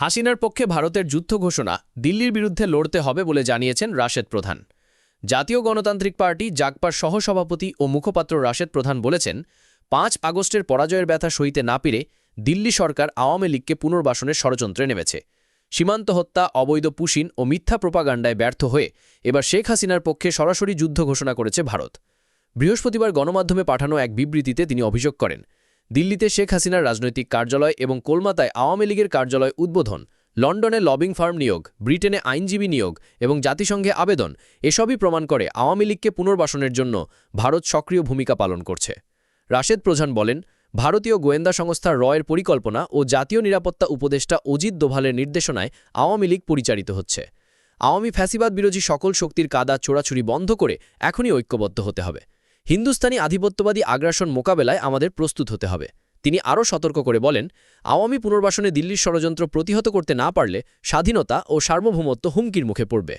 হাসিনার পক্ষে ভারতের যুদ্ধ ঘোষণা দিল্লির বিরুদ্ধে লড়তে হবে বলে জানিয়েছেন রাশেদ প্রধান। জাতীয় গণতান্ত্রিক পার্টি জাগপার সহসভাপতি ও মুখপাত্র রাশেদ প্রধান বলেছেন, পাঁচ আগস্টের পরাজয়ের ব্যথা সইতে না পেরে দিল্লি সরকার আওয়ামী লীগকে পুনর্বাসনের ষড়যন্ত্রে নেমেছে। সীমান্ত হত্যা, অবৈধ পুশিন ও মিথ্যা প্রোপাগান্ডায় ব্যর্থ হয়ে এবার শেখ হাসিনার পক্ষে সরাসরি যুদ্ধ ঘোষণা করেছে ভারত। বৃহস্পতিবার গণমাধ্যমে পাঠানো এক বিবৃতিতে তিনি অভিযোগ করেন দিল্লিতে শেখ হাসিনার রাজনৈতিক কার্যালয় এবং কলমাতায় আওয়ামী লীগের কার্যালয় উদ্বোধন। লন্ডনে লবিং ফার্ম নিয়োগ, ব্রিটেনে আইনজীবী নিয়োগ এবং জাতিসংঘে আবেদন। এসবই প্রমাণ করে আওয়ামী লীগকে পুনর্বাসনের জন্য ভারত সক্রিয় ভূমিকা পালন করছে। রাশেদ প্রধান বলেন, ভারতীয় গোয়েন্দা সংস্থা রয়ের পরিকল্পনা ও জাতীয় নিরাপত্তা উপদেষ্টা অজিত দোভালের নির্দেশনায় আওয়ামী লীগ পরিচালিত হচ্ছে। আওয়ামী ফ্যাসিবাদ বিরোধী সকল শক্তির কাদা চোরাচুরি বন্ধ করে এখনই ঐক্যবদ্ধ হতে হবে। হিন্দুস্তানি আধিপত্যবাদী আগ্রাসন মোকাবেলায় আমাদের প্রস্তুত হতে হবে। তিনি আরও সতর্ক করে বলেন, আওয়ামী পুনর্বাসনে দিল্লির ষড়যন্ত্র প্রতিহত করতে না পারলে স্বাধীনতা ও সার্বভৌমত্ব হুমকির মুখে পড়বে।